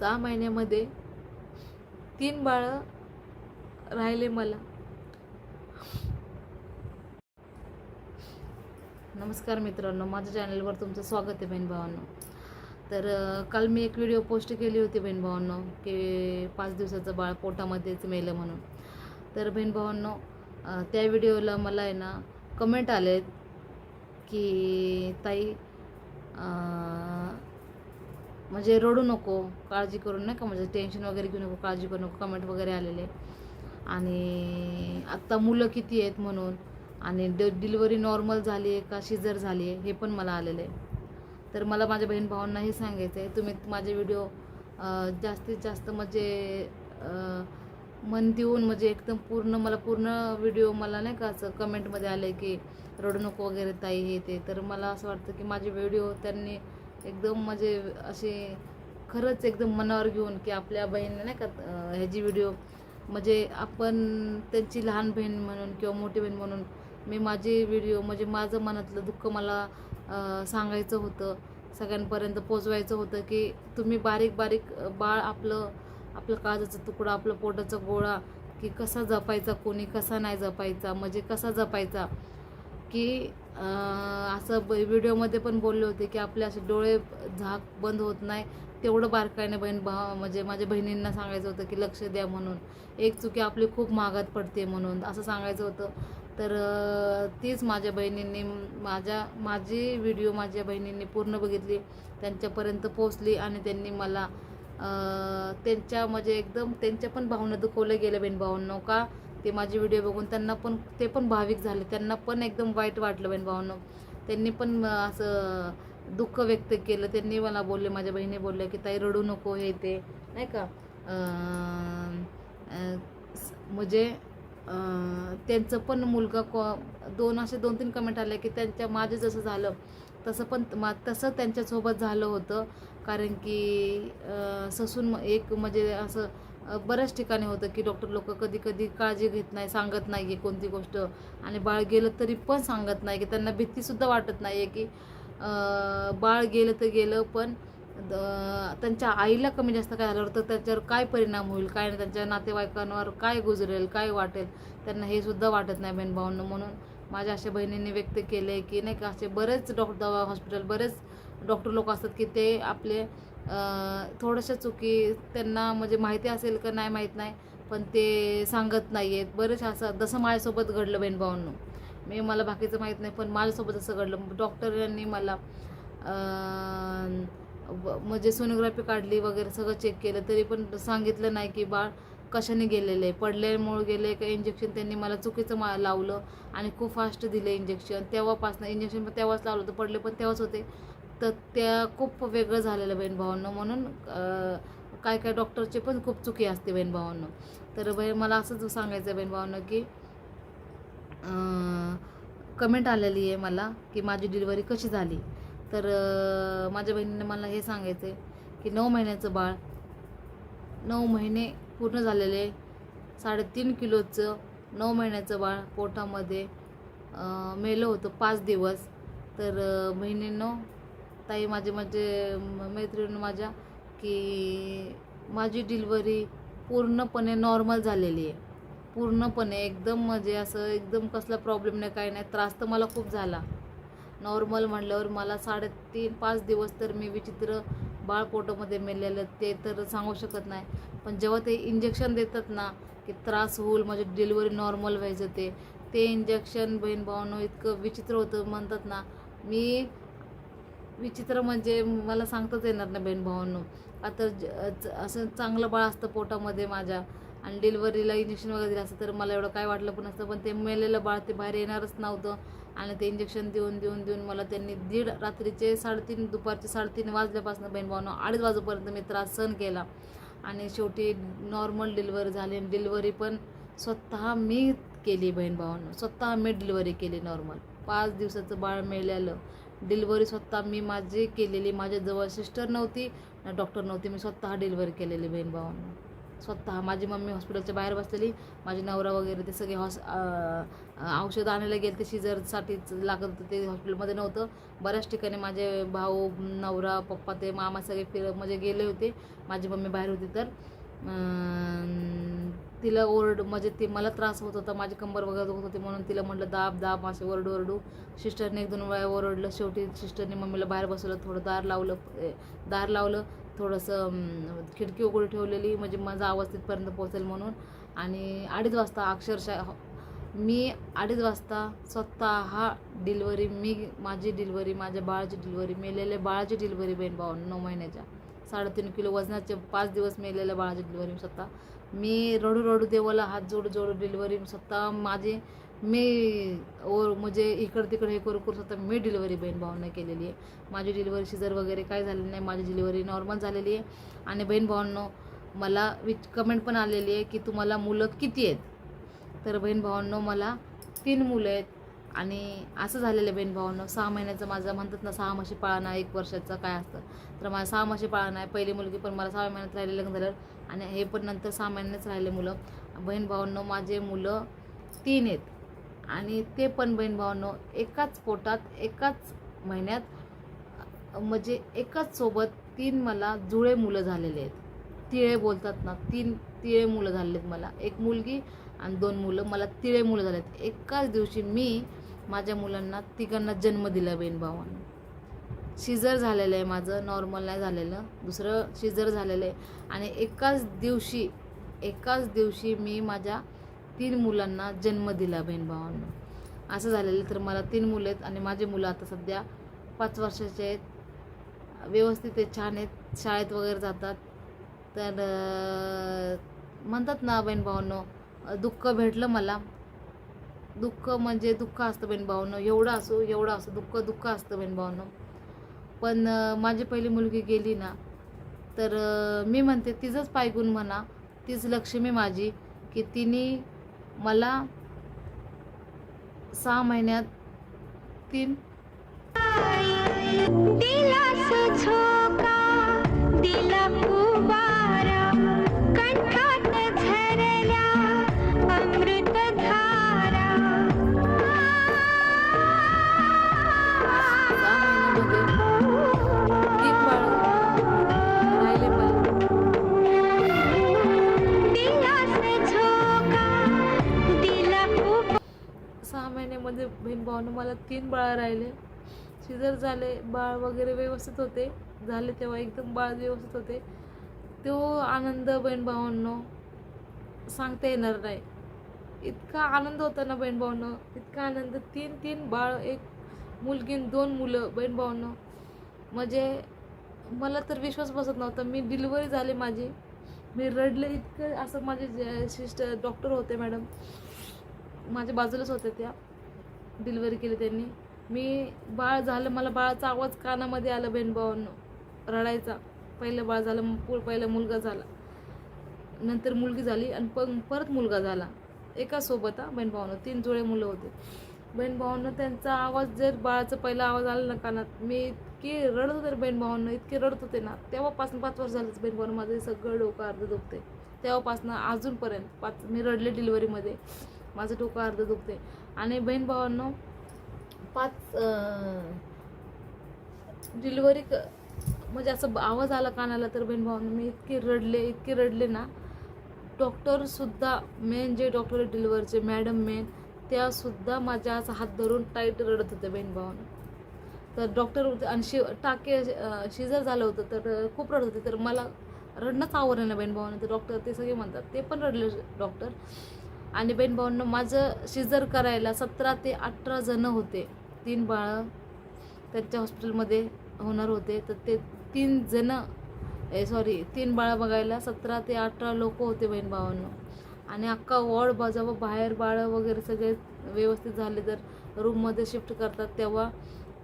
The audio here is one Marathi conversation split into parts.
सहा महिन्यामध्ये तीन बाळं राहिले मला. नमस्कार मित्रांनो माझ्या चॅनलवर तुमचं स्वागत आहे बहीण भावांनो. तर काल मी एक व्हिडिओ पोस्ट केली होती बहीण भावांनो की पाच दिवसाचं बाळ पोटामध्येच मेलं म्हणून. तर बहीण भावांनो त्या व्हिडिओला मला आहे ना कमेंट आलेत की ताई म्हणजे रडू नको काळजी करू नाही का? म्हणजे टेन्शन वगैरे घेऊ नको काळजी करू नको कमेंट वगैरे आलेले. आणि आत्ता मुलं किती आहेत म्हणून आणि ड डिलिव्हरी नॉर्मल झाली आहे का शिजर झाली आहे हे पण मला आलेलं आहे तर मला माझ्या बहीण भावांना हे सांगायचं आहे तुम्ही माझे व्हिडिओ जास्तीत जास्त म्हणजे मन देऊन म्हणजे एकदम पूर्ण मला पूर्ण व्हिडिओ मला नाही का असं कमेंटमध्ये आलं की रडू नको वगैरे ताई हे ते. तर मला असं वाटतं की माझे व्हिडिओ त्यांनी एकदम म्हणजे असे खरंच एकदम मनावर घेऊन की आपल्या बहिणीने नाही का ह्याची व्हिडिओ म्हणजे आपण त्यांची लहान बहीण म्हणून किंवा मोठी बहीण म्हणून मी माझी व्हिडिओ म्हणजे माझं मनातलं दुःख मला सांगायचं होतं. सगळ्यांपर्यंत पोचवायचं होतं की तुम्ही बारीक बारीक बाळ आपलं आपलं काजाचा तुकडा आपलं पोटाचा गोळा की कसा जपायचा कोणी कसा नाही जपायचा म्हणजे कसा जपायचा? की असं व्हिडिओमध्ये पण बोलले होते की आपले असे डोळे झाक बंद होत नाही तेवढं बारकाईने बहीण भाव म्हणजे माझ्या बहिणींना सांगायचं होतं की लक्ष द्या म्हणून. एक चुकी आपली खूप महागात पडते म्हणून असं सांगायचं होतं. तर तीच माझ्या बहिणींनी माझ्या माझी व्हिडिओ माझ्या बहिणींनी पूर्ण बघितली. त्यांच्यापर्यंत पोचली आणि त्यांनी मला त्यांच्या म्हणजे एकदम त्यांच्या पण भावना दुखवल्या गेल्या बहीण का? ते माझे व्हिडिओ बघून त्यांना पण ते पण भाविक झाले. त्यांना पण एकदम वाईट वाटलं बहीण भावांनो. त्यांनी पण असं दुःख व्यक्त केलं. त्यांनी मला बोलले माझ्या बहिणी बोलल्या की ताई रडू नको हे ते. नाही का? स- म्हणजे त्यांचं पण मुलगा कॉ दोन असे दोन तीन कमेंट आले की त्यांच्या माझं जसं झालं तसं पण मा तसं त्यांच्यासोबत झालं होतं. कारण की ससून एक म्हणजे असं बऱ्याच ठिकाणी होतं की डॉक्टर लोक कधी कधी काळजी घेत नाही सांगत नाही आहे कोणती गोष्ट. आणि बाळ गेलं तरी पण सांगत नाही की त्यांना भीतीसुद्धा वाटत नाही आहे की बाळ गेलं तर गेलं पण त्यांच्या आईला कमी जास्त काय झालं तर त्याच्यावर काय परिणाम होईल काय नाही त्यांच्या नातेवाईकांवर काय गुजरेल काय वाटेल त्यांना हे सुद्धा वाटत नाही बहीण म्हणून माझ्या अशा बहिणींनी व्यक्त केले की नाही का असे बरेच डॉक्टर दवा हॉस्पिटल बरेच डॉक्टर लोक असतात की ते आपले थोड्याशा चुकी त्यांना म्हणजे माहिती असेल का नाही माहीत नाही पण ते सांगत नाही आहेत बरेच असं जसं माझ्यासोबत घडलं बहीण मी मला बाकीचं माहीत नाही पण माझ्यासोबत असं घडलं. डॉक्टरांनी मला म्हणजे सोनोग्राफी काढली वगैरे सगळं चेक केलं तरी पण सांगितलं नाही की बाळ कशाने गेलेलं आहे. पडल्यामुळे गेले का इंजेक्शन त्यांनी मला चुकीचं मा लावलं आणि खूप फास्ट दिलं इंजेक्शन तेव्हापासनं इंजेक्शन पण तेव्हाच लावलं होतं पडले पण तेव्हाच होते. तर त्या खूप वेगळं झालेलं बहीण भावांना म्हणून काय काय डॉक्टरचे पण खूप चुकी असते बहीण भावांना. तर बहीण मला असंच सांगायचं बहीण भावांना की कमेंट आलेली आहे मला की माझी डिलिव्हरी कशी झाली? तर माझ्या बहिणीने मला हे सांगायचं आहे की नऊ महिन्याचं बाळ नऊ महिने पूर्ण झालेले साडेतीन किलोचं नऊ महिन्याचं बाळ पोटामध्ये मेलं होतं पाच दिवस. तर बहिणीनं बहिणींनो ताई माझे माझे म- माझ्या की माझी डिलिव्हरी पूर्णपणे नॉर्मल झालेली आहे. पूर्णपणे एकदम म्हणजे असं एकदम कसला प्रॉब्लेम नाही काही नाही त्रास तर मला खूप झाला. नॉर्मल म्हणल्यावर मला साडेतीन पाच दिवस तर मी विचित्र बाळ पोटामध्ये मेलेलं ते तर सांगू शकत नाही. पण जेव्हा ते इंजेक्शन देतात ना की त्रास होईल म्हणजे डिलिव्हरी नॉर्मल व्हायचं ते ते इंजेक्शन बहीण भावानं इतकं विचित्र होतं. म्हणतात ना मी विचित्र म्हणजे मला सांगताच येणार ना बहीण भावांनो. आता ज- असं चांगलं बाळ असतं पोटामध्ये माझ्या आणि डिलिव्हरीला इंजेक्शन वगैरे दिलं असतं तर मला एवढं काय वाटलं पण नसतं. पण ते मेलेलं बाळ ते बाहेर येणारच नव्हतं. आणि ते इंजेक्शन देऊन देऊन देऊन मला त्यांनी दीड रात्रीचे साडेतीन दुपारचे साडेतीन वाजल्यापासून बहीण भावना अडीच वाजेपर्यंत मी त्रास सहन केला. आणि शेवटी नॉर्मल डिलिव्हरी झाली आणि डिलिव्हरी पण स्वतः मी केली बहीण भावांनो स्वतः मी डिलिव्हरी केली नॉर्मल पाच दिवसाचं बाळ मिळालं. डिलिव्हरी स्वतः मी माझी केलेली. माझ्या जवळ सिस्टर नव्हती डॉक्टर नव्हती. मी स्वतः डिलिव्हरी केलेली बहीण भावांना स्वतः माझी मम्मी हॉस्पिटलच्या बाहेर बसलेली. माझी नवरा वगैरे ते सगळे हॉस औषधं औषध आणायला गेले ते शिजरसाठीच लागत होतं ते हॉस्पिटलमध्ये नव्हतं. बऱ्याच ठिकाणी माझे भाऊ नवरा पप्पा ते मामा सगळे फिर म्हणजे गेले होते. माझी मम्मी बाहेर होती तर. तिला ओरड म्हणजे ती मला त्रास होत होता माझी कंबर वगैरे दुखत होती म्हणून तिला म्हटलं दाब दाब असे ओरडू ओरडू. सिस्टरने एक दोन वेळा ओरडलं. शेवटी सिस्टरने मम्मीला बाहेर बसवलं थोडं दार लावलं दार लावलं. थोडंसं खिडकी उघडी ठेवलेली म्हणजे माझा आवाज तिथपर्यंत पोहोचेल म्हणून. आणि अडीच वाजता अक्षरशः हो, मी अडीच वाजता स्वतः हा डिलिव्हरी मी माझी डिलिव्हरी माझ्या बाळाची डिलिव्हरी मेलेल्या बाळाची डिलिव्हरी बहीण भाऊ नऊ महिन्याच्या साडेतीन किलो वजनाचे पाच दिवस मेलेल्या बाळाची डिलिव्हरी स्वतः. मी रडू रडू देवाला हात जोडू जोडू डिलिव्हरी स्वतः माझी मी ओर म्हणजे इकडं तिकडं हे करू करू स्वतः मी डिलिव्हरी बहीण भावांना केलेली आहे. माझी डिलिव्हरी शिजर वगैरे काय झालेली नाही माझी डिलिव्हरी नॉर्मल झालेली आहे. आणि बहीण भावांनो मला विच कमेंट पण आलेली आहे की तुम्हाला मुलं किती आहेत? तर बहीण भावांनो मला तीन मुलं आहेत. आणि असं झालेलं आहे बहीण भावांनो सहा महिन्याचं माझं म्हणतात ना सहा मासे पाळणा एक वर्षाचं काय असतं? तर माझं सहा मासे पाळणा आहे पहिली मुलगी पण मला सहा महिन्यात राहिले लग्न झालं आणि हे पण नंतर सहा महिन्याच राहिले मुलं. बहीण भावांनो माझे मुलं तीन आहेत. आणि ते पण बहीण भावांनो एकाच पोटात एकाच महिन्यात म्हणजे एकाच सोबत तीन मला जुळे मुलं झालेले आहेत. तिळे बोलतात ना तीन तिळे मुलं झालेले आहेत मला. एक मुलगी आणि दोन मुलं. मला तिळे मुलं झाले आहेत एकाच दिवशी मी माझ्या मुलांना तिघांना जन्म दिला बहीण भावांना. शिजर झालेलं आहे माझं नॉर्मल नाही झालेलं. दुसरं शिजर झालेलं आहे. आणि एकाच दिवशी एकाच दिवशी मी माझ्या तीन मुलांना जन्म दिला बहीण भावांना. असं झालेलं तर मला तीन मुलं आहेत आणि माझे मुलं आता सध्या पाच वर्षाचे आहेत. व्यवस्थित आहेत छान आहेत. शाळेत वगैरे जातात. तर म्हणतात ना बहीण भावांनो दुःख भेटलं मला. दुःख म्हणजे दुःख असतं बहीण भावांनो. एवढं असो एवढं असो दुःख दुःख असतं बहीण भावांनो. पण माझी पहिली मुलगी गेली ना तर मी म्हणते तिचंच पायगुण म्हणा. तीच लक्ष्मी माझी की तिने मला सहा महिन्यात तीन दिलास दिला मला तीन बाळ राहिले. शिजर झाले बाळ वगैरे व्यवस्थित होते. झाले तेव्हा एकदम बाळ व्यवस्थित होते. तो आनंद बहीण भावांनो सांगता येणार नाही. इतका आनंद होता ना बहीण भावांनो इतका आनंद. तीन तीन बाळ एक मुलगी दोन मुलं बहीण भावांनो. म्हणजे मला तर विश्वास बसत नव्हता. मी डिलिव्हरी झाली माझी. मी रडले इतकं. असं माझे जे सिस्टर डॉक्टर होते मॅडम माझ्या बाजूलाच होत्या त्या. डिलिव्हरी केली त्यांनी. मी बाळ झालं मला बाळाचा आवाज कानामध्ये आला बहीण भावांनो. रडायचा. पहिलं बाळ झालं मग पु- पहिला मुलगा झाला. नंतर मुलगी झाली आणि प परत मुलगा झाला. एका सोबत हा बहीण तीन जुळे मुलं होते. बहीण त्यांचा आवाज जर बाळाचा पहिला आवाज आला ना कानात मी इतकी रडत होते बहीण भावांनो इतके रडत होते ना तेव्हापासून पाच वर्ष झालं बहीण भावांनो माझं सगळं डोकं अर्ध दुखते तेव्हापासून अजूनपर्यंत पाच मी रडले डिलिव्हरीमध्ये माझं डोकं अर्ध दुखते आणि बहीण भावांनो पाच डिलिव्हरी क म्हणजे असं आवाज आला कानाला तर बहीण भावांनो मी इतके रडले इतके रडले ना डॉक्टरसुद्धा मेन जे डॉक्टर डिलिव्हरचे मॅडम मेन त्यासुद्धा माझ्या असं हात धरून टाईट रडत होते बहीण भावानं. तर डॉक्टर आणि शि टाके शिजर झालं होतं तर खूप रडत होते. तर मला रडणंच आवडलं ना बहीण भावानं. तर डॉक्टर ते सगळे म्हणतात ते पण रडले डॉक्टर आणि बहीण भाऊंना माझं शिजर करायला सतरा ते अठरा जणं होते. तीन बाळं त्यांच्या हॉस्पिटलमध्ये होणार होते. तर ते तीन जणं सॉरी तीन बाळं बघायला सतरा ते अठरा लोक होते बहीण भावांना आणि अख्खा वॉर्ड बाजावं बाहेर बाळं वगैरे सगळे व्यवस्थित झाले तर रूममध्ये शिफ्ट करतात. तेव्हा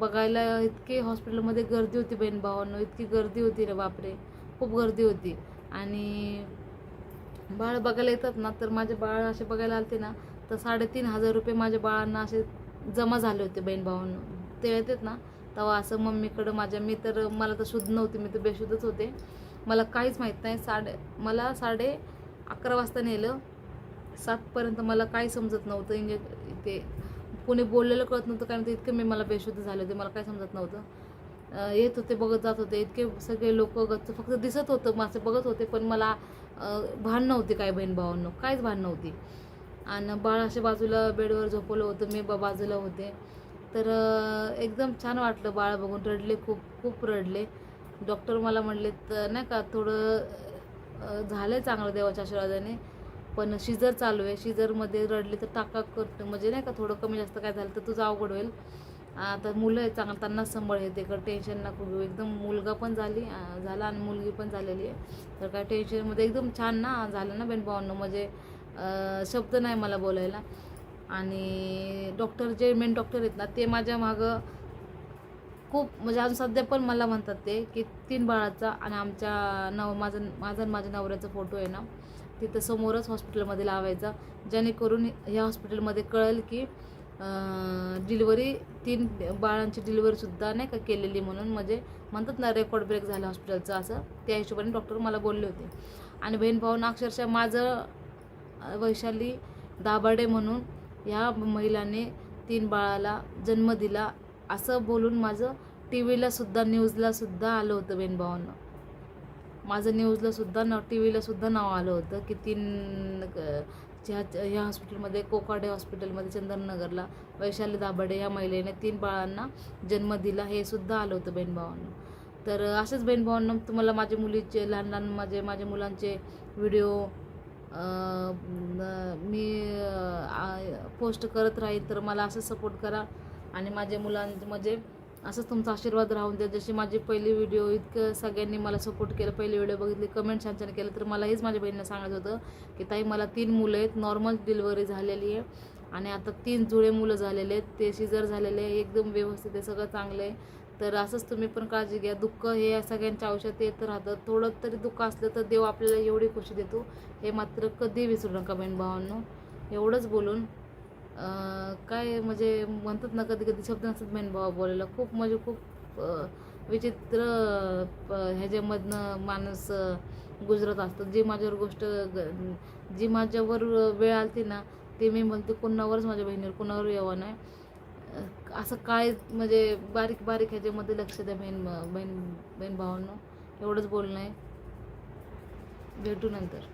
बघायला इतके हॉस्पिटलमध्ये गर्दी होती बहीण भावांना इतकी गर्दी होती रे बापरे. खूप गर्दी होती. आणि बाळ बघायला येतात ना तर माझे बाळ असे बघायला आलते ना तर साडेतीन हजार रुपये माझ्या बाळांना असे जमा झाले होते बहीण भावांनो. ते येतात ना तेव्हा असं मम्मीकडं माझ्या मी तर मला तर शुद्ध नव्हते मी तर बेशुद्धच होते. मला काहीच माहीत नाही साडे मला साडे अकरा वाजता नेलं. सातपर्यंत मला काही समजत नव्हतं इंजे ते कोणी बोललेलं कळत नव्हतं कारण ते इतकं मी मला बेशुद्ध झाले होते मला काही समजत नव्हतं. येत होते बघत जात होते इतके सगळे लोक गच्च फक्त दिसत होतं माझं बघत होते पण मला भान नव्हती काय बहीण भावांनो काहीच भान नव्हती. आणि बाळ अशा बाजूला बेडवर झोपवलं होतं मी बा बाजूला होते. तर एकदम छान वाटलं बाळ बघून रडले खूप खूप रडले. डॉक्टर मला म्हणले तर नाही का थोडं झालं आहे चांगलं देवाच्या आशीर्वादाने पण शिजर चालू आहे शिजरमध्ये रडले तर टाका कर म्हणजे नाही का थोडं कमी जास्त काय झालं तर तुझं अवघड होईल. आता मुलं चांगलं त्यांना सांभाळ येते का टेन्शन नको घेऊ. एकदम मुलगा पण झाली झाला आणि मुलगी पण झालेली आहे. तर काय टेन्शनमध्ये एकदम छान ना झालं ना बेन म्हणजे शब्द नाही मला बोलायला. आणि डॉक्टर जे मेन डॉक्टर आहेत ना ते माझ्या मागं खूप म्हणजे अजून सध्या पण मला म्हणतात ते की तीन बाळाचा आणि आमच्या नव माझं माझा आणि माझ्या नवऱ्याचा फोटो आहे ना तिथं समोरच हॉस्पिटलमध्ये लावायचा. जेणेकरून ह्या हॉस्पिटलमध्ये कळेल की डिलिव्हरी तीन बाळांची डिलिव्हरीसुद्धा नाही का केलेली म्हणून म्हणजे म्हणतात ना रेकॉर्ड ब्रेक झालं हॉस्पिटलचं असं. त्या हिशोबाने डॉक्टर मला बोलले होते. आणि बहीण भाऊन अक्षरशः माझं वैशाली दाभाडे म्हणून ह्या महिलाने तीन बाळाला जन्म दिला असं बोलून माझं टी व्हीलासुद्धा न्यूजलासुद्धा आलं होतं बहीण भावांना. माझं न्यूजलासुद्धा न टी व्हीलासुद्धा नाव आलं होतं की तीन ज्या ह्या हॉस्पिटलमध्ये कोकाडे हॉस्पिटलमध्ये चंदननगरला वैशाली दाभाडे या महिलेने तीन बाळांना जन्म दिला हे सुद्धा आलं होतं बहीणभावांना तर असेच बहीणभावांना तुम्हाला माझ्या मुलीचे लहान लहान माझे माझ्या मुलांचे व्हिडिओ मी पोस्ट करत राहील तर मला असं सपोर्ट करा. आणि माझ्या मुलां म्हणजे असंच तुमचा आशीर्वाद राहून द्या. जशी माझी पहिली व्हिडिओ इतकं सगळ्यांनी मला सपोर्ट केलं पहिली व्हिडिओ बघितली कमेंट छान छान केलं तर मला हेच माझ्या बहिणीला सांगत होतं की ताई मला तीन मुलं आहेत नॉर्मल डिलिव्हरी झालेली आहे आणि आता तीन जुळे मुलं झालेले आहेत. ते शिजर झालेले आहे एकदम व्यवस्थित आहे सगळं चांगलं आहे. तर असंच तुम्ही पण काळजी घ्या. दुःख हे सगळ्यांच्या आयुष्यात येत राहतं. थोडं तरी दुःख असलं तर देव आपल्याला एवढी खुशी देतो. हे मात्र कधी विसरू नका बहीण भावांनो. एवढंच बोलून काय म्हणजे म्हणतात ना कधी कधी शब्द नसतात मेन भावा बोलायला खूप म्हणजे खूप विचित्र प- ह्याच्यामधनं माणूस गुजरत असतात. जी माझ्यावर गोष्ट ग- जी माझ्यावर वेळ आलती ना ते मी म्हणते कोणावरच माझ्या बहिणीवर कोणावर यावं नाही. असं काय म्हणजे बारीक बारीक ह्याच्यामध्ये लक्ष द्या बहीण बहीण बहीण भावांनो. एवढंच बोलणं आहे. भेटू नंतर.